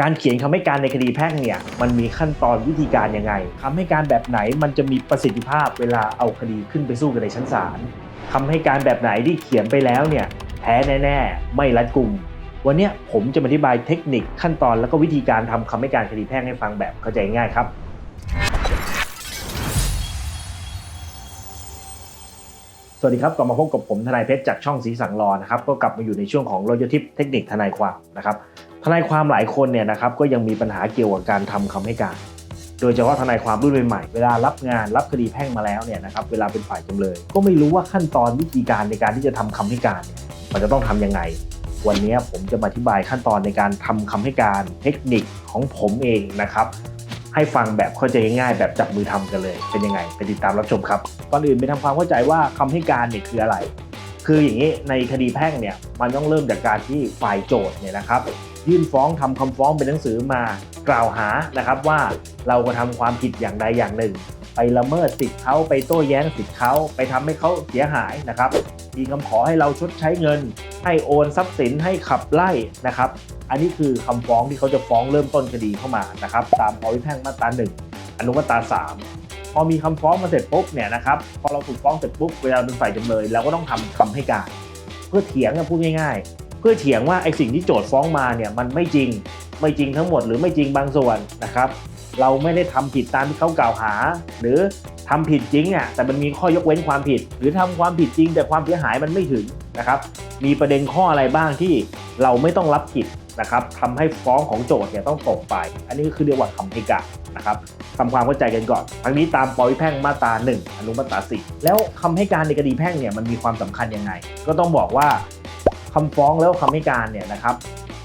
การเขียนคำให้การในคดีแพ่งเนี่ยมันมีขั้นตอนวิธีการยังไงคำให้การแบบไหนมันจะมีประสิทธิภาพเวลาเอาคดีขึ้นไปสู้กันในชั้นศาลคำให้การแบบไหนที่เขียนไปแล้วเนี่ยแพ้แน่ ๆ ไม่รัดกุม วันนี้ผมจะอธิบายเทคนิคขั้นตอนแล้วก็วิธีการทำคำให้การคดีแพ่งให้ฟังแบบเข้าใจง่ายครับสวัสดีครับกลับมาพบกับผมทนายเพชรจากช่องสีสังรอนะครับก็กลับมาอยู่ในช่วงของโร o ยทิปเทคนิคทนายความนะครับ ทนายความหลายคนเนี่ยนะครับก็ยังมีปัญหาเกี่ยวกับการทำคำให้การ โดยเฉพาะทนายความรุ่นใหม่ๆเวลารับงานรับคดีแพ่งมาแล้วเนี่ยนะครับเวลาเป็นฝ่ายจำเลย ก็ไม่รู้ว่าขั้นตอนวิธีการในการที่จะทำคำให้การเนี่ยมันจะต้องทำยังไง วันนี้ผมจะมาอธิบายขั้นตอนในการทำคำให้การเทคนิคของผมเองนะครับให้ฟังแบบเข้าใจง่ายแบบจับมือทำกันเลย เป็นยังไงไปติดตามรับชมครับก่อนอื่นไปทำความเข้าใจว่าคำให้การเนี่ยคืออะไร คืออย่างนี้ในคดีแพ่งเนี่ยมันต้องเริ่มจากการที่ฝ่ายโจทย์เนี่ยนะครับ ยื่นฟ้องทำคำฟ้องเป็นหนังสือมากล่าวหานะครับว่าเรากระทำความผิดอย่างใดอย่างหนึ่ง ไปละเมิดสิทธิ์เขาไปโต้แย้งสิทธิ์เขาไปทำให้เขาเสียหายนะครับมีคำขอให้เราชดใช้เงิน ให้โอนทรัพย์สินให้ขับไล่นะครับ อันนี้คือคำฟ้องที่เขาจะฟ้องเริ่มต้นคดีเข้ามานะครับ ตามปวิแพ่งมาตราหนึ่งอนุมาตราสามพอมีคำฟ้องมาเสร็จปุ๊บเนี่ยนะครับพอเราถูกฟ้องเสร็จปุ๊บเวลาเป็นฝ่ายจำเลยเราก็ต้องทำคำให้การ เพื่อเถียงอะพูดง่ายๆ เพื่อเถียงว่าไอ้สิ่งที่โจทย์ฟ้องมาเนี่ยมันไม่จริงไม่จริงทั้งหมดหรือไม่จริงบางส่วนนะครับ เราไม่ได้ทำผิดตามที่เขากล่าวหา หรือทำผิดจริงอะแต่มันมีข้อยกเว้นความผิด หรือทำความผิดจริง แต่ความเสียหายมันไม่ถึงนะครับ มีประเด็นข้ออะไรบ้างที่เราไม่ต้องรับผิดนะครับทำให้ฟ้องของโจทย์เนี่ยต้องตกไป อันนี้ก็คือเรียกว่าคำให้การนะครับทำความเข้าใจกันก่อน ทั้งนี้ตามปวิแพ่งมาตรา1อนุมาตรา4แล้วคำให้การในคดีแพ่งเนี่ยมันมีความสำคัญยังไง ก็ต้องบอกว่า คำฟ้องแล้วคำให้การเนี่ยนะครับ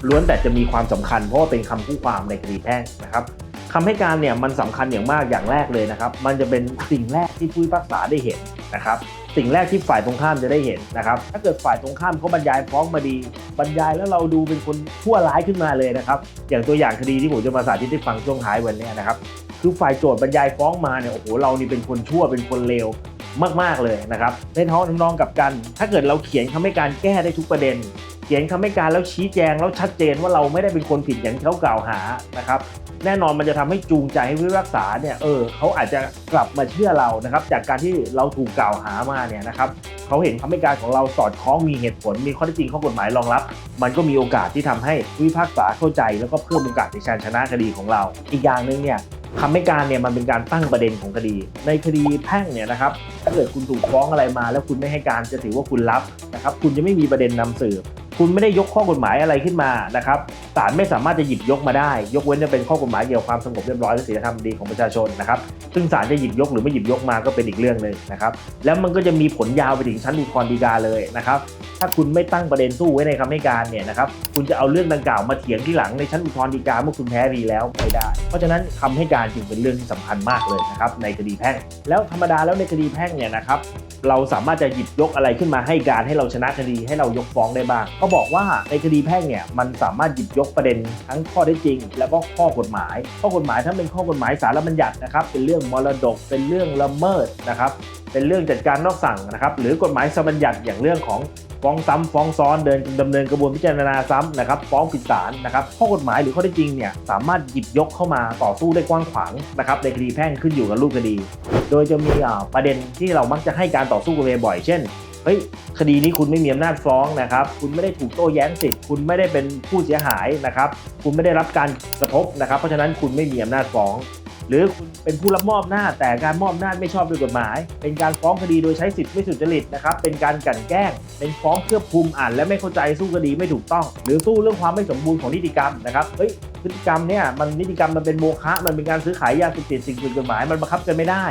ล้วนแต่จะมีความสำคัญเพราะว่าเป็นคำคู่ความในคดีแพ่งนะครับคำให้การเนี่ยมันสำคัญอย่างมากอย่างแรกเลยนะครับ มันจะเป็นสิ่งแรกที่ผู้พิพากษาได้เห็นนะครับสิ่งแรกที่ฝ่ายตรงข้ามจะได้เห็นนะครับ ถ้าเกิดฝ่ายตรงข้ามเขาบรรยายฟ้องมาดี บรรยายแล้วเราดูเป็นคนชั่วร้ายขึ้นมาเลยนะครับ อย่างตัวอย่างคดีที่ผมจะมาสาธิตให้ฟังช่วงท้ายวันนี้นะครับ คือฝ่ายโจทย์บรรยายฟ้องมาเนี่ยโอ้โหเรานี่เป็นคนชั่วเป็นคนเลว มาก ๆ เลยนะครับในท้องทำนองกับกัน ถ้าเกิดเราเขียนคำให้การแก้ได้ทุกประเด็น เขียนคำให้การแล้วชี้แจงแล้วชัดเจนว่าเราไม่ได้เป็นคนผิดอย่างที่เขากล่าวหานะครับแน่นอนมันจะทำให้จูงใจให้ผู้พิพากษาเนี่ยเออเขาอาจจะกลับมาเชื่อเรานะครับ จากการที่เราถูกกล่าวหามาเนี่ยนะครับเขาเห็นคำให้การของเราสอดคล้องมีเหตุผล มีข้อเท็จจริงข้อกฎหมายรองรับ มันก็มีโอกาสที่ทำให้ผู้พิพากษาเข้าใจ แล้วก็เพิ่มโอกาสในการชนะคดีของเรา อีกอย่างหนึ่งเนี่ย คำให้การเนี่ยมันเป็นการตั้งประเด็นของคดี ในคดีแพ่งเนี่ยนะครับถ้าเกิดคุณถูกฟ้องอะไรมา แล้วคุณไม่ให้การจะถือว่าคุณรับนะครับคุณจะไม่มีประเด็นนำสืบ คุณไม่ได้ยกข้อกฎหมายอะไรขึ้นมานะครับศาลไม่สามารถจะหยิบยกมาได้ ยกเว้นจะเป็นข้อกฎหมายเกี่ยวกับความสงบเรียบร้อยและศีลธรรมดีของประชาชนนะครับ ซึ่งศาลจะหยิบยกหรือไม่หยิบยกมาก็เป็นอีกเรื่องหนึ่งนะครับ แล้วมันก็จะมีผลยาวไปถึงชั้นอุทธรณ์ฎีกาเลยนะครับ ถ้าคุณไม่ตั้งประเด็นสู้ไว้ในคำให้การเนี่ยนะครับ คุณจะเอาเรื่องดังกล่าวมาเถียงที่หลังในชั้นอุทธรณ์ฎีกาเมื่อคุณแพ้ดีแล้วไม่ได้ เพราะฉะนั้นคำให้การจึงเป็นเรื่องที่สำคัญมากเลยนะครับในคดีแพ่ง แล้วธรรมดาแล้วในคดีแพ่งเนี่ยนะครับ เราสามารถจะหยิบยกอะไรขึ้นมาให้การให้เราชนะคดีให้เรายกฟ้องได้บ้างก็บอกว่าในคดีแพ่งเนี่ยมันสามารถหยิบยกประเด็นทั้งข้อเท็จริง แล้วก็ข้อกฎหมาย ข้อกฎหมายทั้งเป็นข้อกฎหมายสารบัญญัตินะครับเป็นเรื่องมรดกเป็นเรื่องละเมิดนะครับเป็นเรื่องจัดการนอกสั่งนะครับหรือกฎหมายสารบัญญัติอย่างเรื่องของฟ้องซ้ำฟ้องซ้อนเดินดำเนินกระบวนพิจารณาซ้ำนะครับฟ้องผิดศาลนะครับข้อกฎหมายหรือข้อเท็จจริงเนี่ยสามารถหยิบยกเข้ามาต่อสู้ได้กว้างขวางนะครับในคดีแพ่งขึ้นอยู่กับรูปคดี โดยจะมีประเด็นที่เรามักจะให้การต่อสู้กันบ่อยเช่น เฮ้ยคดีนี้คุณไม่มีอำนาจฟ้องนะครับ คุณไม่ได้ถูกโต้แย้งสิทธิ์คุณไม่ได้เป็นผู้เสียหายนะครับ คุณไม่ได้รับการกระทบนะครับ เพราะฉะนั้นคุณไม่มีอำนาจฟ้อง หรือคุณเป็นผู้รับมอบอำนาแต่การมอบอำนาไม่ชอบด้วยกฎหมาย เป็นการฟ้องคดีโดยใช้สิทธิ์ไม่สุจริตนะครับ เป็นการกลั่นแกล้ง เป็นฟ้องเพื่อคุมอ่าน และไม่เข้าใจสู้คดีไม่ถูกต้อง หรือสู้เรื่องความไม่สมบูรณ์ของนิติกรรมนะครับเฮ้ยพฤติกรรมเนี่ยมันนิติกรรมมันเป็นโมฆะมันเป็นการซื้อขายยาเสพติดสิ่งผิดกฎหมายมันบังคับกันไม่ได้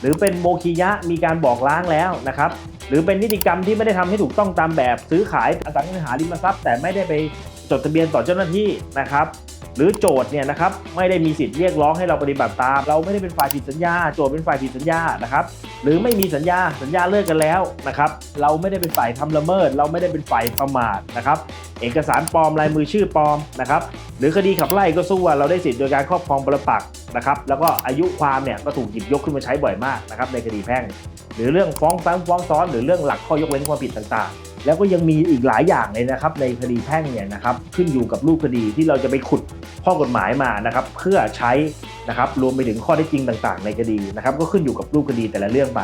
หรือเป็นโมคียะมีการบอกล้างแล้วนะครับหรือเป็นนิติกรรมที่ไม่ได้ทำให้ถูกต้องตามแบบซื้อขายอสังหาริมทรัพย์ แต่ไม่ได้ไป จดทะเบียนต่อเจ้าหน้าที่นะครับหรือโจทย์เนี่ยนะครับไม่ได้มีสิทธิ์เรียกร้องให้เราปฏิบัติตาม เราไม่ได้เป็นฝ่ายผิดสัญญา โจทย์เป็นฝ่ายผิดสัญญานะครับหรือไม่มีสัญญาสัญญาเลิกกันแล้วนะครับเราไม่ได้เป็นฝ่ายทำละเมิด เราไม่ได้เป็นฝ่ายประมาทนะครับเอกสารปลอมลายมือชื่อปลอมนะครับหรือคดีขับไล่ก็สู้ว่าเราได้สิทธิ์โดยการครอบครองปรปักษ์นะครับแล้วก็อายุความเนี่ยก็ถูกหยิบยกขึ้นมาใช้บ่อยมากนะครับในคดีแพ่ง หรือเรื่องฟ้องซ้ำฟ้องซ้อน หรือเรื่องหลักข้อยกเว้นความผิดต่างๆ แล้วก็ยังมีอีกหลายอย่างเลยนะครับในคดีแพ่งเนี่ยนะครับขึ้นอยู่กับรูปคดีที่เราจะไปขุดข้อกฎหมายมานะครับเพื่อใช้นะครับรวมไปถึงข้อเท็จริงต่างๆ ในคดีนะครับก็ขึ้นอยู่กับรูปคดีแต่ละเรื่องไป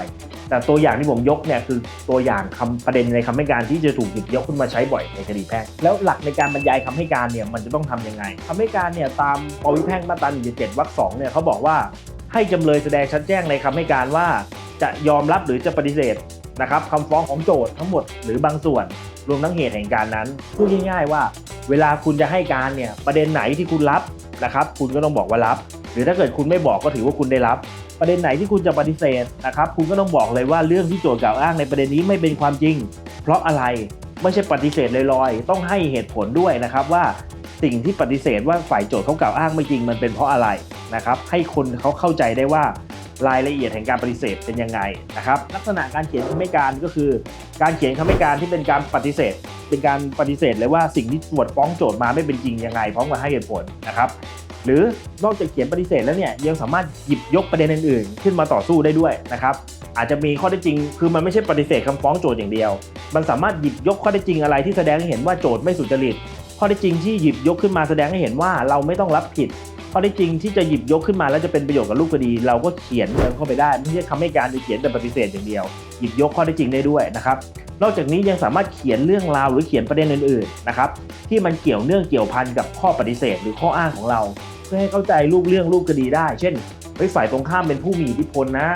แต่ตัวอย่างที่ผมยกเนี่ยคือตัวอย่างคำประเด็นในคำให้การที่จะถูกหยิบยกขึ้นมาใช้บ่อยในคดีแพ่งแล้วหลักในการบรรยายคำให้การเนี่ยมันจะต้องทำยังไงคำให้การเนี่ยตามปวิแพ่งมาตรา177วรรคสองเนี่ยเขาบอกว่าให้จำเลยแสดงชัดแจ้งในคำให้การว่า จะยอมรับหรือจะปฏิเสธ นะครับคำฟ้องของโจทย์ทั้งหมดหรือบางส่วนรวมทั้งเหตุแห่งการนั้นพูดง่ายๆว่า เวลาคุณจะให้การเนี่ยประเด็นไหนที่คุณรับนะครับ คุณก็ต้องบอกว่ารับ หรือถ้าเกิดคุณไม่บอกก็ถือว่าคุณได้รับ ประเด็นไหนที่คุณจะปฏิเสธนะครับ คุณก็ต้องบอกเลยว่าเรื่องที่โจทย์กล่าวอ้างในประเด็นนี้ไม่เป็นความจริง เพราะอะไรไม่ใช่ปฏิเสธลอยๆ ต้องให้เหตุผลด้วยนะครับว่าสิ่งที่ปฏิเสธว่าฝ่ายโจทย์เขากล่าวอ้างไม่จริงมันเป็นเพราะอะไรนะครับ ให้คนเขาเข้าใจได้ว่า รายละเอียดแห่งการปฏิเสธเป็นยังไงนะครับลักษณะการเขียนคำให้การก็คือ การเขียนคำให้การที่เป็นการปฏิเสธ เป็นการปฏิเสธเลยว่าสิ่งที่ตรวจฟ้องโจทย์มาไม่เป็นจริงยังไงพร้อมกับให้เหตุผลนะครับหรือนอกจากเขียนปฏิเสธแล้วเนี่ยยังสามารถหยิบยกประเด็นอื่นๆ ขึ้นมาต่อสู้ได้ด้วยนะครับอาจจะมีข้อเท็จริง คือมันไม่ใช่ปฏิเสธคำฟ้องโจทย์อย่างเดียว มันสามารถหยิบยกข้อเท็จริงอะไรที่แสดงให้เห็นว่าโจทย์ไม่สุจริต ข้อเท็จจริงที่หยิบยกขึ้นมาแสดงให้เห็นว่าเราไม่ต้องรับผิด ข้อเท็จจริงที่จะหยิบยกขึ้นมาแล้วจะเป็นประโยชน์กับรูปคดี เราก็เขียนเติมเข้าไปได้ ไม่ใช่คำให้การจะเขียนแต่ปฏิเสธอย่างเดียว หยิบยกข้อเท็จจริงได้ด้วยนะครับนอกจากนี้ยังสามารถเขียนเรื่องราวหรือเขียนประเด็นอื่นๆนะครับที่มันเกี่ยวเนื่องเกี่ยวพันกับข้อปฏิเสธ หรือข้ออ้างของเรา เพื่อให้เข้าใจรูปเรื่องรูปคดีได้ เช่นเฮ้ยฝ่ายตรงข้ามเป็นผู้มีอิทธิพลนะ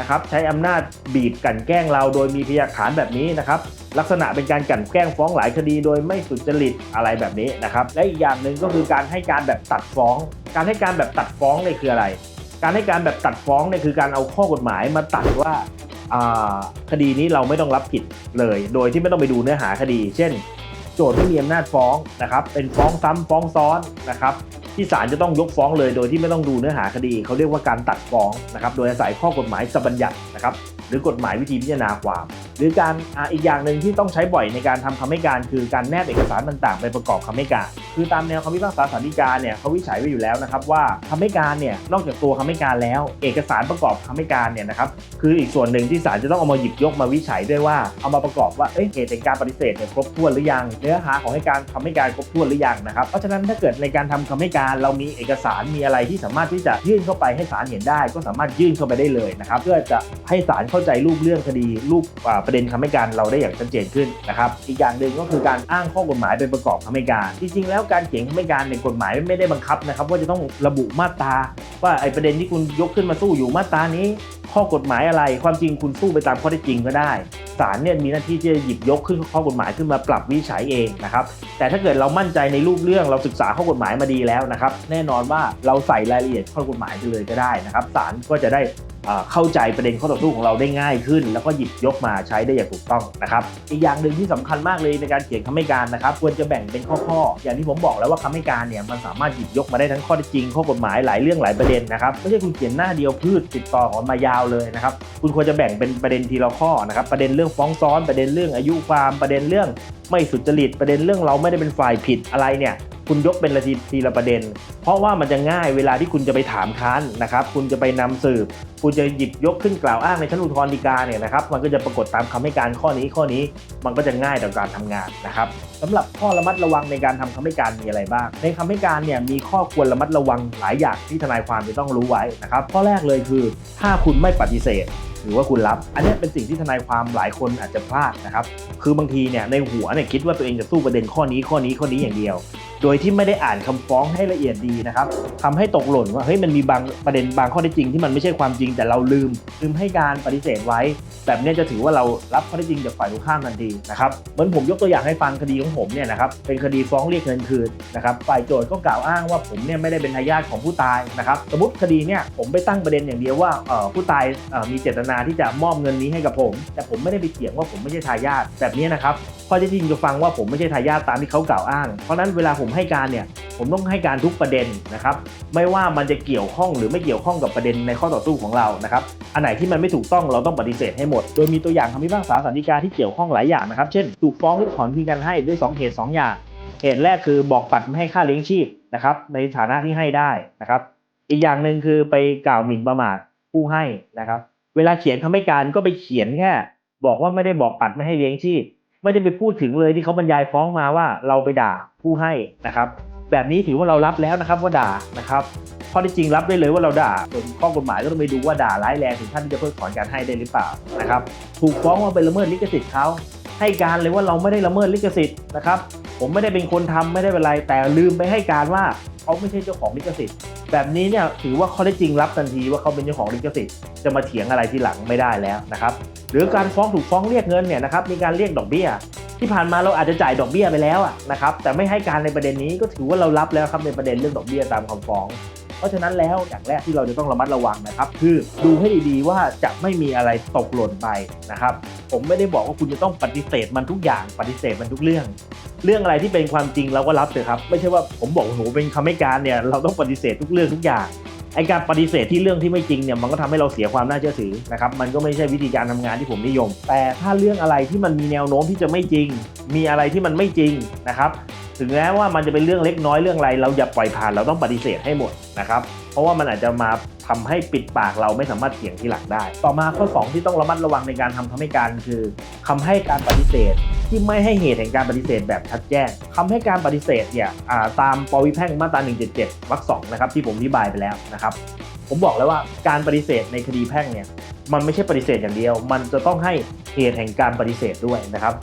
นะครับใช้อำนาจบีบกันแกล้งเราโดยมีพยานฐานแบบนี้นะครับ ลักษณะเป็นการกลั่นแกล้งฟ้องหลายคดีโดยไม่สุจริตอะไรแบบนี้นะครับและอีกอย่างหนึ่งก็คือการให้การแบบตัดฟ้อง การให้การแบบตัดฟ้องเนี่ยคืออะไร การให้การแบบตัดฟ้องเนี่ยคือการเอาข้อกฎหมายมาตัดว่าคดีนี้เราไม่ต้องรับผิดเลย โดยที่ไม่ต้องไปดูเนื้อหาคดี เช่น โจทย์ไม่มีอำนาจฟ้องนะครับเป็นฟ้องซ้ำฟ้องซ้อนนะครับ ที่ศาลจะต้องยกฟ้องเลยโดยที่ไม่ต้องดูเนื้อหาคดีเขาเรียกว่าการตัดฟ้องนะครับโดยอาศัยข้อกฎหมายสบัญญัตินะครับหรือกฎหมายวิธีพิจารณาความ หรือการออีกอย่างหนึ่งที่ต้องใช้บ่อยในการทำคำให้การ คือการแนบเอกสารต่างๆ ไปประกอบคำให้การ คือตามแนวคำพิพากษาศาลฎีกาเนี่ยเขาวิจัยไว้อยู่แล้วนะครับว่าคำให้การเนี่ยนอกจากตัวคำให้การแล้ว เอกสารประกอบคำให้การเนี่ยนะครับคืออีกส่วนหนึ่งที่ศาลจะต้องเอามาหยิบยกมาวิจัยด้วยว่าเอามาประกอบว่าเอเหตุแห่งการปฏิเสธเนี่ยครบถ้วนหรือยังเนื้อหาของให้การคำให้การครบถ้วนหรือยังนะครับเพราะฉะนั้นถ้าเกิดในการทำคำให้การเรามีเอกสารมีอะไรที่สามารถที่จะยื่นเข้าไปให้ศาลเห็นได้ ก็สามารถยื่นเข้าไปได้เลยนะครับเพื่อจะให้ศาลเข้าใจรูปเรื่องคดีรูปประเด็นคำให้การเราได้อย่างชัดเจนขึ้นนะครับอีกอย่างหนึ่งก็คือการอ้างข้อกฎหมายเป็นประกอบคำให้การจริงๆ แล้วการเขียนคำให้การในกฎหมายไม่ได้บังคับนะครับว่าจะต้องระบุมาตราว่าไอ้ประเด็นที่คุณยกขึ้นมาสู้อยู่มาตรานี้ ข้อกฎหมายอะไรความจริงคุณสู้ไปตามข้อเท็จจริงก็ได้ศาลเนี่ยมีหน้าที่ที่จะหยิบยกขึ้นข้อกฎหมายขึ้นมาปรับวิจัยเองนะครับแต่ถ้าเกิดเรามั่นใจในรูปเรื่องเราศึกษาข้อกฎหมายมาดีแล้วนะครับแน่นอนว่าเราใส่รายละเอียดข้อกฎหมายไปเลยก็ได้นะครับศาลก็จะได้ เข้าใจประเด็นข้อต่อสู้ของเราได้ง่ายขึ้น แล้วก็หยิบยกมาใช้ได้อย่างถูกต้องนะครับอีกอย่างหนึ่งที่สำคัญมากเลยในการเขียนคำให้การนะครับควรจะแบ่งเป็นข้อๆอย่างที่ผมบอกแล้วว่าคำให้การเนี่ยมันสามารถหยิบยกมาได้ทั้งข้อเท็จจริงข้อกฎหมายหลายเรื่องหลายประเด็นนะครับไม่ใช่คุณเขียนหน้าเดียวพืชติดต่อของมันมายาวเลยนะครับคุณควรจะแบ่งเป็นประเด็นทีละข้อนะครับประเด็นเรื่องฟ้องซ้อนประเด็นเรื่องอายุความประเด็นเรื่องไม่สุจริตประเด็นเรื่องเราไม่ได้เป็นฝ่ายผิดอะไรเนี่ยคุณยกเป็นละทีทีละประเด็น เพราะว่ามันจะง่ายเวลาที่คุณจะไปถามค้านนะครับ คุณจะไปนำสืบ คุณจะหยิบยกขึ้นกล่าวอ้างในชั้นอุทธรณ์ฎีกาเนี่ยนะครับ มันก็จะปรากฏตามคำให้การข้อนี้ข้อนี้มันก็จะง่ายต่อการทำงานนะครับสำหรับข้อระมัดระวังในการทำคำให้การมีอะไรบ้าง ในคำให้การเนี่ยมีข้อควรระมัดระวังหลายอย่างที่ทนายความจะต้องรู้ไว้นะครับ ข้อแรกเลยคือ ถ้าคุณไม่ปฏิเสธหรือว่าคุณรับ อันนี้เป็นสิ่งที่ทนายความหลายคนอาจจะพลาดนะครับ คือบางทีเนี่ยในหัวเนี่ยคิดว่าตัวเองจะสู้ประเด็นข้อนี้ข้อนี้ข้อนี้อย่างเดียว โดยที่ไม่ได้อ่านคำฟ้องให้ละเอียดดีนะครับทำให้ตกหล่นว่าเฮ้ยมันมีบางประเด็นบางข้อเท็จจริงที่มันไม่ใช่ความจริงแต่เราลืมลืมให้การปฏิเสธไว้ แบบนี้จะถือว่าเรารับข้อเท็จจริงจากฝ่ายตรงข้ามทันทีนะครับเหมือนผมยกตัวอย่างให้ฟังคดีของผมเนี่ยนะครับเป็นคดีฟ้องเรียกเงินคืนนะครับฝ่ายโจทย์ก็กล่าวอ้างว่าผมเนี่ยไม่ได้เป็นทายาทของผู้ตายนะครับสมมติคดีเนี่ยผมไปตั้งประเด็นอย่างเดียวว่าเออผู้ตายเออมีเจตนาที่จะมอบเงินนี้ให้กับผม แต่ผมไม่ได้ไปเถียงว่าผมไม่ใช่ทายาทแบบนี้นะครับข้อเท็จจริงจะฟังว่าผมไม่ใช่ทายาทตามที่เขากล่าวอ้าง เพราะนั้นเวลาผมให้การเนี่ยผมต้องให้การทุกประเด็นนะครับ ไม่ว่ามันจะเกี่ยวข้องหรือไม่เกี่ยวข้องกับประเด็นในข้อต่อสู้ของเรานะครับ อันไหนที่มันไม่ถูกต้องเราต้องปฏิเสธให้หมด โดยมีตัวอย่างคำพิพากษาสันติกาที่เกี่ยวข้องหลายอย่างนะครับ เช่น ถูกฟ้องหรือถอนคืนกันให้ด้วย 2 เหตุ 2 อย่าง เหตุแรกคือบอกปัดไม่ให้ค่าเลี้ยงชีพนะครับ ในฐานะที่ให้ได้นะครับ อีกอย่างหนึ่งคือไปกล่าวหมิ่นประมาทผู้ให้นะครับ เวลาเขียนคำให้การก็ไปเขียนแค่ บอกว่าไม่ได้บอกปัดไม่ให้เลี้ยงชีพ ไม่ได้ไปพูดถึงเลยที่เขาบรรยายฟ้องมาว่าเราไปด่าผู้ให้นะครับ แบบนี้ถือว่าเรารับแล้วนะครับว่าด่านะครับข้อที่จริงรับได้เลยว่าเราด่าส่วนข้อกฎหมายก็ต้องไปดูว่าด่าร้ายแรงถึงขั้นที่จะเพิกถอนการให้ได้หรือเปล่านะครับ ถูกฟ้องว่าเป็นละเมิดลิขสิทธิ์เขาให้การเลยว่าเราไม่ได้ละเมิดลิขสิทธิ์นะครับ ผมไม่ได้เป็นคนทำไม่ได้เป็นไรแต่ลืมไปให้การว่าเขาไม่ใช่เจ้าของลิขสิทธิ์ แบบนี้เนี่ยถือว่าข้อได้จริงรับทันทีว่าเขาเป็นเจ้าของลิขสิทธิ์จะมาเถียงอะไรทีหลังไม่ได้แล้วนะครับ หรือการฟ้องถูกฟ้องเรียกเงินเนี่ยนะครับมีการเรียกดอกเบี้ย ที่ผ่านมาเราอาจจะจ่ายดอกเบี้ยไปแล้วอะนะครับแต่ไม่ให้การในประเด็นนี้ก็ถือว่าเรารับแล้วครับในประเด็นเรื่องดอกเบี้ยตามคำฟ้อง เพราะฉะนั้นแล้วอย่างแรกที่เราจะต้องระมัดระวังนะครับ คือดูให้ดีๆว่าจะไม่มีอะไรตกหล่นไปนะครับ ผมไม่ได้บอกว่าคุณจะต้องปฏิเสธมันทุกอย่างปฏิเสธมันทุกเรื่อง เรื่องอะไรที่เป็นความจริงเราก็รับเถอะครับ ไม่ใช่ว่าผมบอกหนูเป็นคำให้การเนี่ยเราต้องปฏิเสธทุกเรื่องทุกอย่าง ไอการปฏิเสธที่เรื่องที่ไม่จริงเนี่ยมันก็ทำให้เราเสียความน่าเชื่อถือนะครับมันก็ไม่ใช่วิธีการทำงานที่ผมนิยม แต่ถ้าเรื่องอะไรที่มันมีแนวโน้มที่จะไม่จริง มีอะไรที่มันไม่จริงนะครับถึงแม้ว่ามันจะเป็นเรื่องเล็กน้อยเรื่องอะไร เราอย่าปล่อยผ่านเราต้องปฏิเสธให้หมดนะครับเพราะว่ามันอาจจะมา ทำให้ปิดปากเราไม่สามารถเถียงที่หลังได้ ต่อมาข้อ 2 ที่ต้องระมัดระวังในการทำคำให้การคือคำให้การปฏิเสธ ที่ไม่ให้เหตุแห่งการปฏิเสธแบบชัดแจ้งคำให้การปฏิเสธเนี่ยอ่าตามปวิแพ่งมาตรา 177วรรคสองนะครับที่ผมอธิบายไปแล้วนะครับผมบอกแล้วว่าการปฏิเสธในคดีแพ่งเนี่ย มันไม่ใช่ปฏิเสธอย่างเดียว มันจะต้องให้เหตุแห่งการปฏิเสธด้วยนะครับ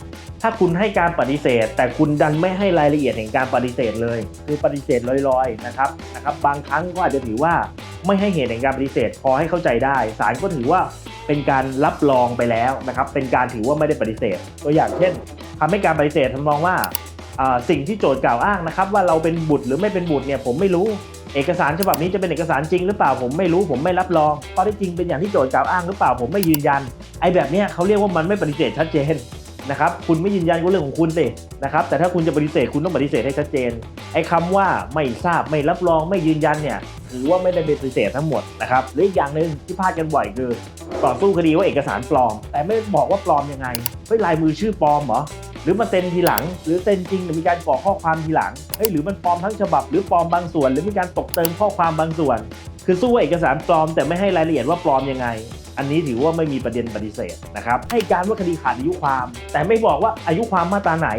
ถ้าคุณให้การปฏิเสธ แต่คุณดันไม่ให้รายละเอียดแห่งการปฏิเสธเลย คือปฏิเสธลอยๆนะครับนะครับ บางครั้งก็อาจจะถือว่าไม่ให้เหตุแห่งการปฏิเสธ พอให้เข้าใจได้ศาลก็ถือว่าเป็นการรับรองไปแล้วนะครับ เป็นการถือว่าไม่ได้ปฏิเสธ ตัวอย่างเช่นทำให้การปฏิเสธทำนองว่าอ่าสิ่งที่โจทย์กล่าวอ้างนะครับ ว่าเราเป็นบุตรหรือไม่เป็นบุตรเนี่ยผมไม่รู้ เอกสารฉบับนี้จะเป็นเอกสารจริงหรือเปล่าผมไม่รู้ผมไม่รับรองข้อที่จริงเป็นอย่างที่โจทย์กล่าวอ้างหรือเปล่าผมไม่ยืนยัน ไอ้แบบเนี้ยเขาเรียกว่ามันไม่ปฏิเสธชัดเจนนะครับคุณไม่ยืนยันก็เรื่องของคุณสินะครับแต่ถ้าคุณจะปฏิเสธคุณต้องปฏิเสธให้ชัดเจน ไอ้คำว่าไม่ทราบไม่รับรองไม่ยืนยันเนี่ยถือว่าไม่ได้เป็นปฏิเสธทั้งหมดนะครับหรืออีกอย่างหนึ่งที่พลาดกันบ่อยคือต่อสู้คดีว่าเอกสารปลอม แต่ไม่บอกว่าปลอมยังไงเฮ้ยลายมือชื่อปลอมเหรอ หรือมาเซ็นทีหลัง หรือเซ็นจริงหรือมีการกรอกข้อความทีหลังเฮ้ยหรือมันปลอมทั้งฉบับ หรือปลอมบางส่วน หรือมีการตกเติมข้อความบางส่วน คือสู้ว่าเอกสารปลอมแต่ไม่ให้รายละเอียดว่าปลอมยังไง อันนี้ถือว่าไม่มีประเด็นปฏิเสธนะครับให้การว่าคดีขาดอายุความ แต่ไม่บอกว่าอายุความมาตราไหน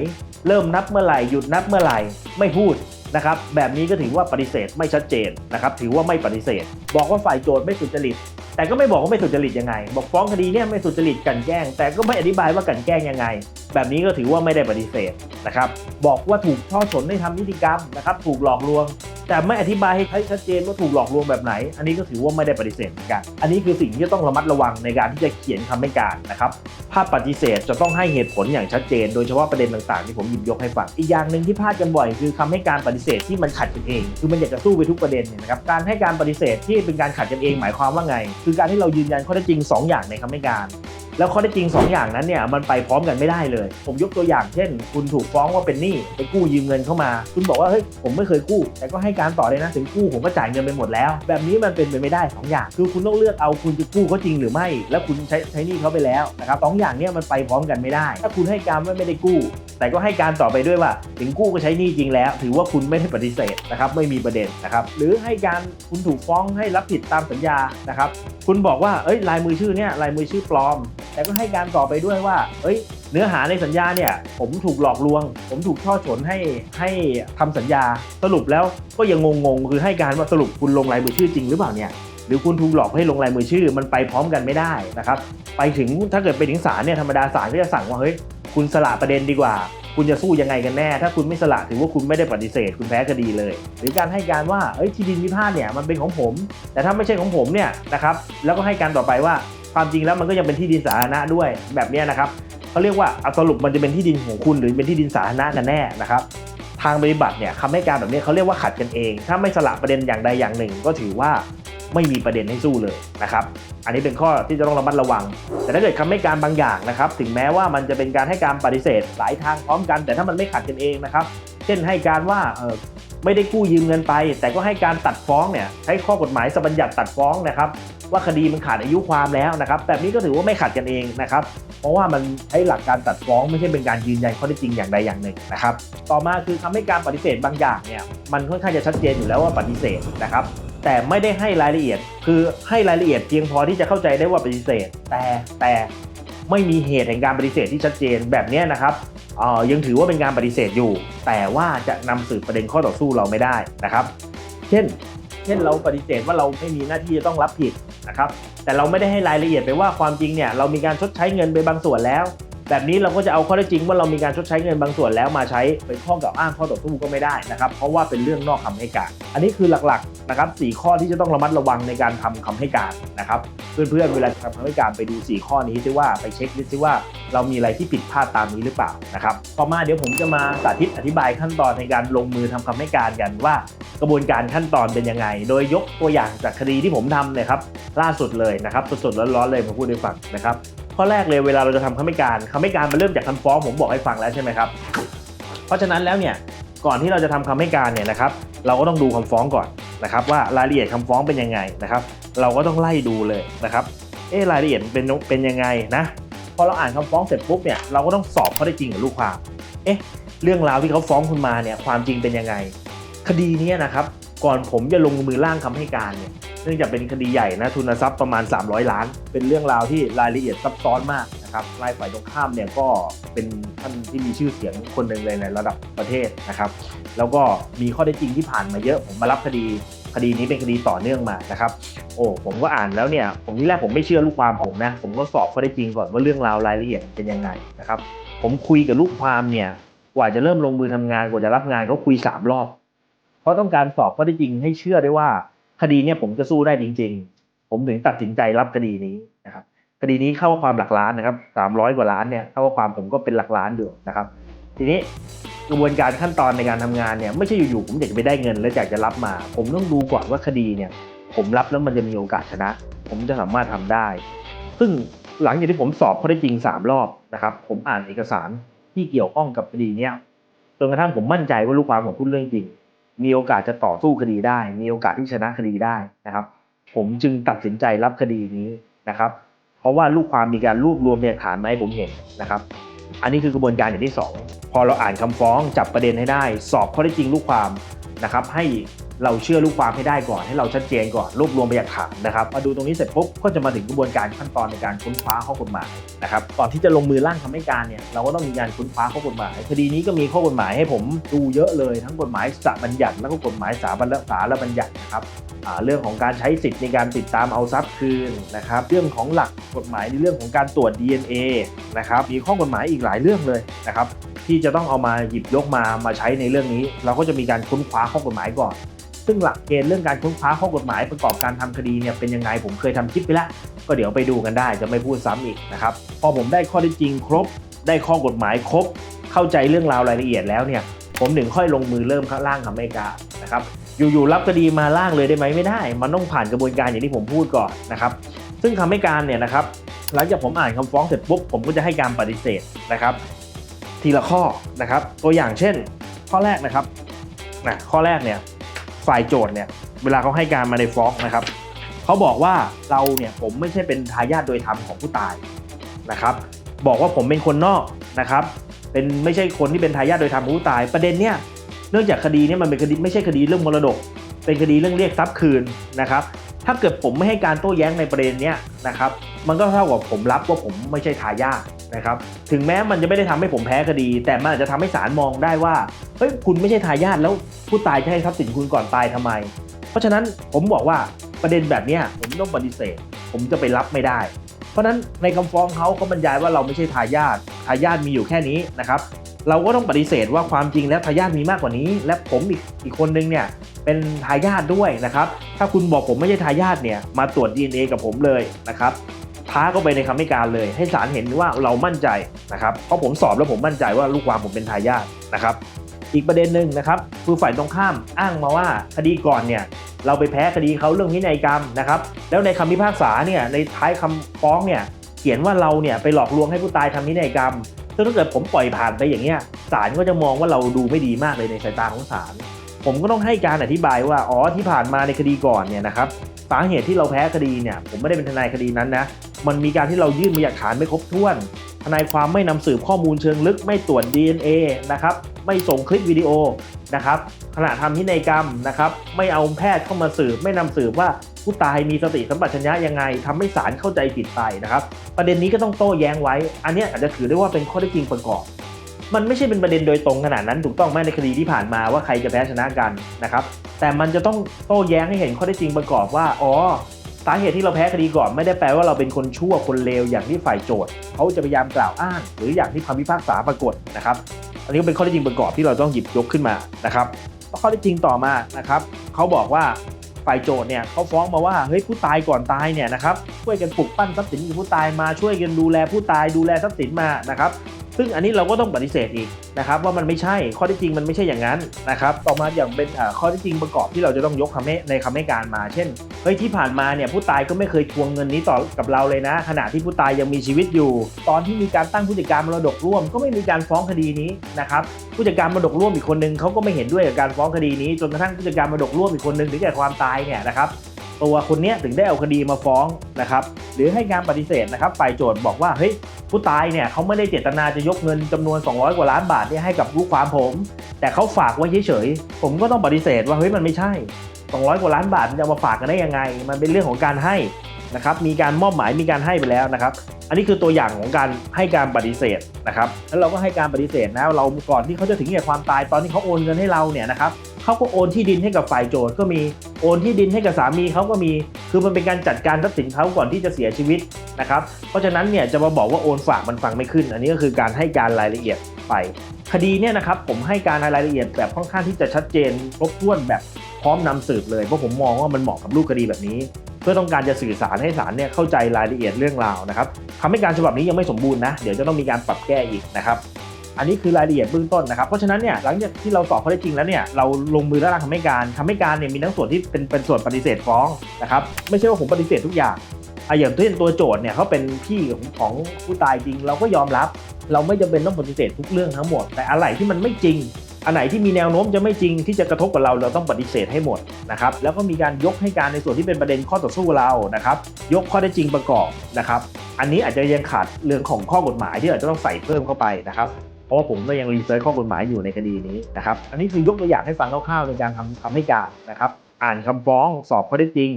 เริ่มนับเมื่อไหร่หยุดนับเมื่อไหร่ไม่พูด นะครับแบบนี้ก็ถือว่าปฏิเสธไม่ชัดเจนนะครับถือว่าไม่ปฏิเสธ บอกว่าฝ่ายโจทย์ไม่สุจริต แต่ก็ไม่บอกว่าไม่สุจริตยังไง บอกฟ้องคดีเนี่ยไม่สุจริตกันแกล้ง แต่ก็ไม่อธิบายว่ากันแกล้งยังไง แบบนี้ก็ถือว่าไม่ได้ปฏิเสธนะครับบอกว่าถูกช่อฉนให้ทำนิติกรรมนะครับถูกหลอกลวง แต่ไม่อธิบายให้ชัดเจนว่าถูกหลอกลวงแบบไหน อันนี้ก็ถือว่าไม่ได้ปฏิเสธเหมือนกัน อันนี้คือสิ่งที่ต้องระมัดระวังในการที่จะเขียนคำให้การนะครับถ้าปฏิเสธจะต้องให้เหตุผลอย่างชัดเจน โดยเฉพาะประเด็นต่างๆที่ผมหยิบยกให้ฟัง อีกอย่างหนึ่งที่พลาดกันบ่อยคือคำให้การปฏิเสธที่มันขัดกันเอง คือมันอยากจะสู้ไปทุกประเด็นเนี่ยนะครับ การให้การปฏิเสธที่เป็นการขัดกันเองหมายความว่าไง คือการที่เรายืนยันข้อเท็จจริงสองอย่างในคำให้การ แล้วข้อเท็จริง 2 อย่างนั้นเนี่ยมันไปพร้อมกันไม่ได้เลย ผมยกตัวอย่างเช่น คุณถูกฟ้องว่าเป็นหนี้ไปกู้ยืมเงินเข้ามา คุณบอกว่าเฮ้ยผมไม่เคยกู้ แต่ก็ให้การต่อเลยนะถึงกู้ผมก็จ่ายเงินไปหมดแล้ว แบบนี้มันเป็นไปไม่ได้สองอย่าง คือคุณต้องเลือกเอาคุณจะกู้เขาจริงหรือไม่ แล้วคุณใช้ใช้หนี้เขาไปแล้วนะครับสองอย่างเนี้ยมันไปพร้อมกันไม่ได้ ถ้าคุณให้การว่าไม่ได้กู้ แต่ก็ให้การต่อไปด้วยว่า ถึงกู้ก็ใช้หนี้จริงแล้ว ถือว่าคุณไม่ได้ปฏิเสธนะครับไม่มีประเด็นนะครับหรือให้การคุณถูกฟ้องให้รับผิดตามสัญญานะครับคุณบอกว่าเอ้ยลายมือชื่อเนี่ยลายมือชื่อปลอมแต่ก็ให้การต่อไปด้วยว่า เอ้ย เนื้อหาในสัญญาเนี่ย ผมถูกหลอกลวง ผมถูกช่อฉนให้ให้ทำสัญญาสรุปแล้วก็ยังงงๆคือให้การว่าสรุปคุณลงลายมือชื่อจริงหรือเปล่าเนี่ยหรือคุณถูกหลอกให้ลงลายมือชื่อ มันไปพร้อมกันไม่ได้นะครับไปถึงถ้าเกิดไปถึงศาลเนี่ยธรรมดาศาลก็จะสั่งว่าเฮ้ยคุณสละประเด็นดีกว่า คุณจะสู้ยังไงกันแน่ ถ้าคุณไม่สละถือว่าคุณไม่ได้ปฏิเสธ คุณแพ้คดีเลย หรือการให้การว่าเอ้ยที่ดินพิพาทเนี่ยมันเป็นของผม แต่ถ้าไม่ใช่ของผมเนี่ยนะครับแล้วก็ให้การต่อไปว่า ความจริงแล้วมันก็ยังเป็นที่ดินสาธารณะด้วยแบบนี้นะครับเขาเรียกว่าเอาสรุปมันจะเป็นที่ดินของคุณหรือเป็นที่ดินสาธารณะกันแน่นะครับทางปฏิบัติเนี่ยคำให้การแบบนี้เขาเรียกว่าขัดกันเอง ถ้าไม่สละประเด็นอย่างใดอย่างหนึ่ง ก็ถือว่าไม่มีประเด็นให้สู้เลยนะครับอันนี้เป็นข้อที่จะต้องระมัดระวัง แต่ถ้าเกิดคำให้การบางอย่างนะครับ ถึงแม้ว่ามันจะเป็นการให้การปฏิเสธหลายทางพร้อมกัน แต่ถ้ามันไม่ขัดกันเองนะครับ เช่นให้การว่าเไม่ได้กู้ยืมเงินไป แต่ก็ให้การตัดฟ้องเนี่ยใช้ข้อกฎหมายสบัญญัติตัดฟ้องนะครับว่าคดีมันขาดอายุความแล้วนะครับแบบนี้ก็ถือว่าไม่ขัดกันเองนะครับเพราะว่ามันใช้หลักการตัดฟ้องไม่ใช่เป็นการยืนยันข้อเท็จจริงอย่างใดอย่างหนึ่งนะครับต่อมาคือคำให้การปฏิเสธบางอย่างเนี่ยมันค่อนข้างจะชัดเจนอยู่แล้วว่าปฏิเสธนะครับแต่ไม่ได้ให้รายละเอียด คือให้รายละเอียดเพียงพอที่จะเข้าใจได้ว่าปฏิเสธ แต่แต่ไม่มีเหตุแห่งการปฏิเสธที่ชัดเจนแบบนี้นะครับ ยังถือว่าเป็นการปฏิเสธอยู่ แต่ว่าจะนำสืบประเด็นข้อต่อสู้เราไม่ได้นะครับ เช่น เช่นเราปฏิเสธว่าเราไม่มีหน้าที่จะต้องรับผิดนะครับ แต่เราไม่ได้ให้รายละเอียดไปว่าความจริงเนี่ยเรามีการชดใช้เงินไปบางส่วนแล้ว แบบนี้เราก็จะเอาข้อเท็จริงว่าเรามีการชดใช้เงินบางส่วนแล้วมาใช้เป็นข้อกล่าวอ้างข้อต่อสู้ก็ไม่ได้นะครับเพราะว่าเป็นเรื่องนอกคำให้การ อันนี้คือหลักๆนะครับสข้อที่จะต้องระมัดระวังในการทำคำให้การนะครับเพื่อนๆเวลาทำคำให้การไปดู 4 ข้อนี้ซิว่าไปเช็คลิซิว่าเรามีอะไรที่ผิดพลาดตามนี้หรือเปล่านะครับต่อมาเดี๋ยวผมจะมาสาธิตอธิบายขั้นตอนในการลงมือทำคำให้การกันว่ากระบวนการขั้นตอนเป็นยังไง โดยยกตัวอย่างจากคดีที่ผมทำเนี่ยครับล่าสุดเลยนะครับสดๆร้อนๆเลยมาพูดให้ฟังนะครับ ข้อแรกเลยเวลาเราจะทำคำให้การคำให้การมันเริ่มจากคำฟ้องผมบอกให้ฟังแล้วใช่ไหมครับ เพราะฉะนั้นแล้วเนี่ยก่อนที่เราจะทำคำให้การเนี่ยนะครับ เราก็ต้องดูคำฟ้องก่อนนะครับว่ารายละเอียดคำฟ้องเป็นยังไงนะครับ เราก็ต้องไล่ดูเลยนะครับเอ๊รายละเอียดเป็นเป็นยังไงนะพอเราอ่านคำฟ้องเสร็จปุ๊บเนี่ยเราก็ต้องสอบข้อได้จริงกับลูกความเอ๊ะเรื่องราวที่เขาฟ้องคุณมาเนี่ยความจริงเป็นยังไง คดีนี้นะครับ ก่อนผมจะลงมือร่างคำให้การเนี่ย เนื่องจากเป็นคดีใหญ่นะทุนทรัพย์ประมาณ 300 ล้าน เป็นเรื่องราวที่รายละเอียดซับซ้อนมากนะครับรายฝ่ายตรงข้ามเนี่ยก็เป็นท่านที่มีชื่อเสียงคนหนึ่งเลยในระดับประเทศนะครับ แล้วก็มีข้อได้จริงที่ผ่านมาเยอะผมมารับคดีคดีนี้เป็นคดีต่อเนื่องมานะครับ โอ้ผมก็อ่านแล้วเนี่ย ผมที่แรกผมไม่เชื่อลูกความผมนะ ผมก็สอบข้อได้จริงก่อนว่าเรื่องราวรายละเอียดเป็นยังไงนะครับ ผมคุยกับลูกความเนี่ย กว่าจะเริ่มลงมือทำงานกว่าจะรับงานก็คุยสามรอบ เพราะต้องการสอบข้อได้จริงให้เชื่อได้ว่า คดีเนี่ยผมจะสู้ได้จริง ๆ ผมถึงตัดสินใจรับคดีนี้นะครับคดีนี้เข้าความหลักล้านนะครับสามร้อยกว่าล้านเนี่ยเข้าความผมก็เป็นหลักล้านอยู่นะครับ ทีนี้กระบวนการขั้นตอนในการทำงานเนี่ยไม่ใช่อยู่ๆผมอยากจะไปได้เงิน แล้วอยากจะรับมา ผมต้องดูก่อนว่าคดีเนี่ย ผมรับแล้วมันจะมีโอกาสชนะ ผมจะสามารถทำได้ ซึ่งหลังจากที่ผมสอบข้อได้จริง 3 รอบนะครับ ผมอ่านเอกสารที่เกี่ยวข้องกับคดีเนี้ยจนกระทั่งผมมั่นใจว่าลูกความผมพูดเรื่องจริง มีโอกาสจะต่อสู้คดีได้ มีโอกาสที่ชนะคดีได้นะครับ ผมจึงตัดสินใจรับคดีนี้นะครับ เพราะว่าลูกความมีการรวบรวมพยานฐานมาให้ผมเห็นนะครับ อันนี้คือกระบวนการอย่างที่ 2 พอเราอ่านคำฟ้องจับประเด็นให้ได้ สอบข้อเท็จจริงลูกความนะครับให้ เราเชื่อลูกความให้ได้ก่อนให้เราชัดเจนก่อนรวบรวมพยานฐานนะครับมาดูตรงนี้เสร็จปุ๊บก็จะมาถึงกระบวนการขั้นตอนในการค้นคว้าข้อกฎหมายนะครับก่อนที่จะลงมือร่างคำให้การเนี่ยเราก็ต้องมีการค้นคว้าข้อกฎหมายคดีนี้ก็มีข้อกฎหมายให้ผมดูเยอะเลย ทั้งกฎหมายสบัญญัติแล้วก็กฎหมายสาบัญสาและบัญญัตินะครับเรื่องของการใช้สิทธิ์ในการติดตามเอาทรัพย์คืนนะครับเรื่องของหลักกฎหมายในเรื่องของการตรวจ DNA นะครับมีข้อกฎหมายอีกหลายเรื่องเลยนะครับที่จะต้องเอามาหยิบยกมามาใช้ในเรื่องนี้ เราก็จะมีการค้นคว้าข้อกฎหมายก่อน ซึ่งหลักเกณฑ์เรื่องการค้นคว้าข้อกฎหมายประกอบการทำคดีเนี่ยเป็นยังไงผมเคยทำคลิปไปแล้ว ก็เดี๋ยวไปดูกันได้จะไม่พูดซ้ำอีกนะครับพอผมได้ข้อเท็จจริงครบ ได้ข้อกฎหมายครบ เข้าใจเรื่องราวรายละเอียดแล้วเนี่ยผมถึงค่อยลงมือเริ่มร่างคำให้การนะครับอยู่ๆรับคดีมาล่างเลยได้ไหมไม่ได้ มันต้องผ่านกระบวนการอย่างที่ผมพูดก่อนนะครับซึ่งคำให้การเนี่ยนะครับหลังจากผมอ่านคำฟ้องเสร็จปุ๊บผมก็จะให้การปฏิเสธนะครับทีละข้อนะครับตัวอย่างเช่น ข้อแรกนะครับนะข้อแรกเนี่ย ฝ่ายโจทย์เนี่ยเวลาเขาให้การมาในฟ้องนะครับเขาบอกว่าเราเนี่ยผมไม่ใช่เป็นทายาทโดยธรรมของผู้ตายนะครับบอกว่าผมเป็นคนนอกนะครับเป็นไม่ใช่คนที่เป็นทายาทโดยธรรมของผู้ตาย ประเด็นเนี่ยเนื่องจากคดีเนี้มันเป็นคดีไม่ใช่คดีเรื่องมรดก เป็นคดีเรื่องเรียกทรัพย์คืนนะครับถ้าเกิดผมไม่ให้การโต้แย้งในประเด็นเนี้ยนะครับมันก็เท่ากับผมรับว่าผมไม่ใช่ทายาท นะครับถึงแม้มันจะไม่ได้ทำให้ผมแพ้คดี แต่มันอาจจะทำให้ศาลมองได้ว่าเฮ้ยคุณไม่ใช่ทายาทแล้วผู้ตายจะให้ทรัพย์สินคุณก่อนตายทำไม เพราะฉะนั้นผมบอกว่าประเด็นแบบนี้ผมต้องปฏิเสธ ผมจะไปรับไม่ได้ เพราะฉะนั้นในคำฟ้องเขาเขาบรรยายว่าเราไม่ใช่ทายาททายาทมีอยู่แค่นี้นะครับเราก็ต้องปฏิเสธว่าความจริงแล้วทายาทมีมากกว่านี้ และผมอีกอีกคนนึงเนี่ยเป็นทายาทด้วยนะครับ ถ้าคุณบอกผมไม่ใช่ทายาทเนี่ยมาตรวจ DNA กับผมเลยนะครับ ท้าเข้าไปในคำให้การเลย ให้ศาลเห็นว่าเรามั่นใจนะครับเพราะผมสอบแล้วผมมั่นใจว่าลูกความผมเป็นทายาทนะครับ อีกประเด็นหนึ่งนะครับคือฝ่ายตรงข้ามอ้างมาว่าคดีก่อนเนี่ยเราไปแพ้คดีเขาเรื่องวินัยกรรมนะครับ แล้วในคำพิพากษาเนี่ยในท้ายคำฟ้องเนี่ยเขียนว่าเราเนี่ยไปหลอกลวงให้ผู้ตายทำนินัยกรรมซึ่งถ้าเกิดผมปล่อยผ่านไปอย่างเงี้ยศาลก็จะมองว่าเราดูไม่ดีมากเลยในสายตาของศาลผมก็ต้องให้การอธิบายว่าอ๋อที่ผ่านมาในคดีก่อนเนี่ยนะครับ สาเหตุที่เราแพ้คดีเนี่ยผมไม่ได้เป็นทนายคดีนั้นนะมันมีการที่เรายื่นพยานฐานไม่ครบถ้วน ทนายความไม่นำสืบข้อมูลเชิงลึกไม่ตรวจ DNA นะครับไม่ส่งคลิปวิดีโอนะครับขณะทำพินัยกรรมนะครับไม่เอาแพทย์เข้ามาสืบ ไม่นำสืบว่าผู้ตายมีสติสัมปชัญญะยังไงทำให้ศาลเข้าใจผิดไปนะครับ ประเด็นนี้ก็ต้องโต้แย้งไว้ อันนี้อาจจะถือได้ว่าเป็นข้อเท็จจริงประกอบ มันไม่ใช่เป็นประเด็นโดยตรงขนาดนั้นถูกต้องไหมในคดีที่ผ่านมาว่าใครจะแพ้ชนะกันนะครับแต่มันจะต้องโต้แย้งให้เห็นข้อเท็จจริงประกอบว่าอ๋อสาเหตุที่เราแพ้คดีก่อนไม่ได้แปลว่าเราเป็นคนชั่วคนเลวอย่างที่ฝ่ายโจทย์เขาจะพยายามกล่าวอ้าง หรืออย่างที่คำพิพากษาปรากฏนะครับ อันนี้ก็เป็นข้อเท็จจริงประกอบที่เราต้องหยิบยกขึ้นมานะครับข้อเท็จจริงต่อมานะครับเขาบอกว่าฝ่ายโจทย์เนี่ยเขาฟ้องมาว่าเฮ้ยผู้ตายก่อนตายเนี่ยนะครับช่วยกันปลุกปั้นทรัพย์สินของผู้ตายมาช่วยกันดูแลผู้ตายดูแลทรัพย์สินมานะครับ ซึ่งอันนี้เราก็ต้องปฏิเสธอีกนะครับว่ามันไม่ใช่ข้อท็จจริงมันไม่ใช่อย่างนั้นนะครับต่อมาอย่างเป็นข้อท็จจริงประกอบที่เราจะต้องยกคำให้ในคำให้การมา เช่นเฮ้ยที่ผ่านมาเนี่ยผู้ตายก็ไม่เคยทวงเงินนี้ต่อกับเราเลยนะ ขณะที่ผู้ตายยังมีชีวิตอยู่ ตอนที่มีการตั้งผู้จัดการมรดกร่วม ก็ไม่มีการฟ้องคดีนี้นะครับผู้จัดการมรดกร่วมอีกคนนึงเขาก็ไม่เห็นด้วยกับการฟ้องคดีนี้จนกระทั่งผู้จัดการมรดกร่วมอีกคนนึงถึงแก่ความตายเนี่ยนะครับ ตัวคนนี้ถึงได้เอาคดีมาฟ้องนะครับหรือให้การปฏิเสธนะครับฝ่ายโจทย์บอกว่าเฮ้ยผู้ตายเนี่ยเขาไม่ได้เจตนาจะยกเงินจำนวน 200 กว่าล้านบาทเนี่ยให้กับลูกความผม แต่เขาฝากไว้เฉยๆผมก็ต้องปฏิเสธว่าเฮ้ยมันไม่ใช่ 200 กว่าล้านบาทจะมาฝากกันได้ยังไง มันเป็นเรื่องของการให้ นะครับมีการมอบหมายมีการให้ไปแล้วนะครับ อันนี้คือตัวอย่างของการให้การปฏิเสธนะครับแล้วเราก็ให้การปฏิเสธนะเราก่อนที่เขาจะถึงแก่ความตายตอนที่เขาโอนเงินให้เราเนี่ยนะครับเขาก็โอนที่ดินให้กับฝ่ายโจทย์ก็มีโอนที่ดินให้กับสามีเขาก็มี คือมันเป็นการจัดการทรัพย์สินเขาก่อนที่จะเสียชีวิตนะครับ เพราะฉะนั้นเนี่ยจะมาบอกว่าโอนฝากมันฟังไม่ขึ้น อันนี้ก็คือการให้การรายละเอียดไป คดีเนี่ยนะครับผมให้การรายละเอียดแบบค่อนข้างที่จะชัดเจนครบถ้วนแบบพร้อมนำสืบเลยเพราะผมมองว่ามันเหมาะกับรูปคดีแบบนี้ เพื่อต้องการจะสื่อสารให้ศาลเนี่ยเข้าใจรายละเอียดเรื่องราวนะครับคำให้การฉบับนี้ยังไม่สมบูรณ์นะเดี๋ยวจะต้องมีการปรับแก้อีกนะครับอันนี้คือรายละเอียดเบื้องต้นนะครับ เพราะฉะนั้นเนี่ยหลังจากที่เราสอบข้อเท็จริงแล้วเนี่ยเราลงมือและร่างคำให้การคำให้การเนี่ยมีทั้งส่วนที่เป็นเป็นส่วนปฏิเสธฟ้องนะครับไม่ใช่ว่าผมปฏิเสธทุกอย่างอะอย่างเช่นตัวโจทย์เนี่ยเขาเป็นพี่ของของผู้ตายจริง เราก็ยอมรับ เราไม่จำเป็นต้องปฏิเสธทุกเรื่องทั้งหมด แต่อะไรที่มันไม่จริง อันไหนที่มีแนวโน้มจะไม่จริงที่จะกระทบกับเราเราต้องปฏิเสธให้หมดนะครับแล้วก็มีการยกให้การในส่วนที่เป็นประเด็นข้อต่อสู้เรานะครับยกข้อได้จริงประกอบนะครับอันนี้อาจจะยังขาดเรื่องของข้อกฎหมายที่อาจจะต้องใส่เพิ่มเข้าไปนะครับเพราะว่าผมก็ยังรีเสิร์ชข้อกฎหมายอยู่ในคดีนี้นะครับอันนี้คือยกตัวอย่างให้ฟังคร่าวๆในการทำคำให้การนะครับอ่านคำฟ้องสอบข้อได้จริง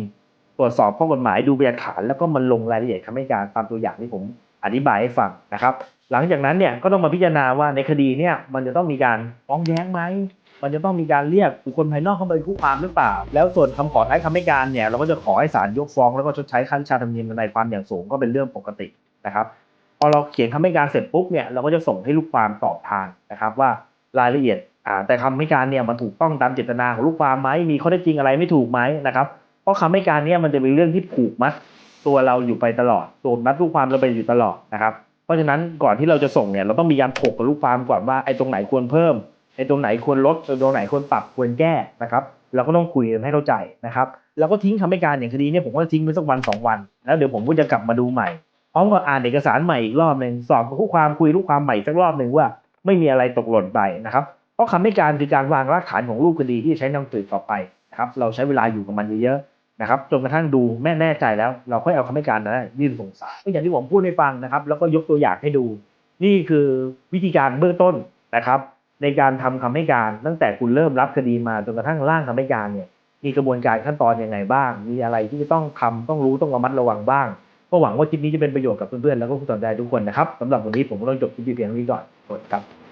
ตรวจสอบข้อกฎหมายดูพยานฐานแล้วก็มันลงรายละเอียดคำให้การตามตัวอย่างที่ผมอธิบายให้ฟังนะครับ หลังจากนั้นเนี่ยก็ต้องมาพิจารณาว่าในคดีเนี่ยมันจะต้องมีการฟ้องแย้งไหมมันจะต้องมีการเรียกบุคคลภายนอกเข้าไปคู่ความหรือเปล่า แล้วส่วนคำขอท้ายคำให้การเนี่ยเราก็จะขอให้ศาลยกฟ้องแล้วก็ชดใช้ค่าชาธรรมเนียมทนความอย่างสูงก็เป็นเรื่องปกตินะครับพอเราเขียนคำให้การเสร็จปุ๊บเนี่ยเราก็จะส่งให้ลูกความตอบทานนะครับว่ารายละเอียดอ่าแต่คำให้การเนี่ยมันถูกต้องตามเจตนาของลูกความไหมมีข้อเท็จจริงอะไรไม่ถูกไหมนะครับเพราะคำให้การเนี่ยมันจะเป็นเรื่องที่ผูกมัดตัวเราอยู่ไปตลอดตัวมัดลูกความเราไปอยู่ตลอดนะครับ เพราะฉะนั้นก่อนที่เราจะส่งเนี่ยเราต้องมีการถกกับลูกความก่อนว่าไอ้ตรงไหนควรเพิ่มไอ้ตรงไหนควรลดไอ้ตรงไหนควรปรับควรแก้นะครับเราก็ต้องคุยกันให้เข้าใจนะครับแล้วก็ทิ้งคำให้การอย่างคดีเนี่ยผมก็ทิ้งไปสักวันสองวันแล้วเดี๋ยวผมก็จะกลับมาดูใหม่พร้อมกับอ่านเอกสารใหม่อีกรอบหนึ่งสอบกับลูกความคุยลูกความใหม่สักรอบหนึ่งว่า ไม่มีอะไรตกหล่นไปนะครับเพราะคำให้การคือการวางรากฐานของรูปคดีที่จะใช้นำสืบต่อไปนะครับเราใช้เวลาอยู่กับมันเยอะ นะครับจนกระทั่งดูแม่แน่ใจแล้ว เราค่อยเอาคำให้การนั้นยื่นส่งศาลก็อย่างที่ผมพูดให้ฟังนะครับ แล้วก็ยกตัวอย่างให้ดู นี่คือวิธีการเบื้องต้นนะครับ ในการทำคำให้การตั้งแต่คุณเริ่มรับคดีมาจนกระทั่งร่างคำให้การเนี่ยมีกระบวนการขั้นตอนยังไงบ้าง มีอะไรที่จะต้องทำต้องรู้ต้องระมัดระวังบ้างก็หวังว่าคลิปนี้จะเป็นประโยชน์กับเพื่อนๆแล้วก็ผู้สนใจทุกคนนะครับสำหรับวันนี้ผมก็ต้องจบคลิปเพียงนี้ก่อนสวัสดีครับ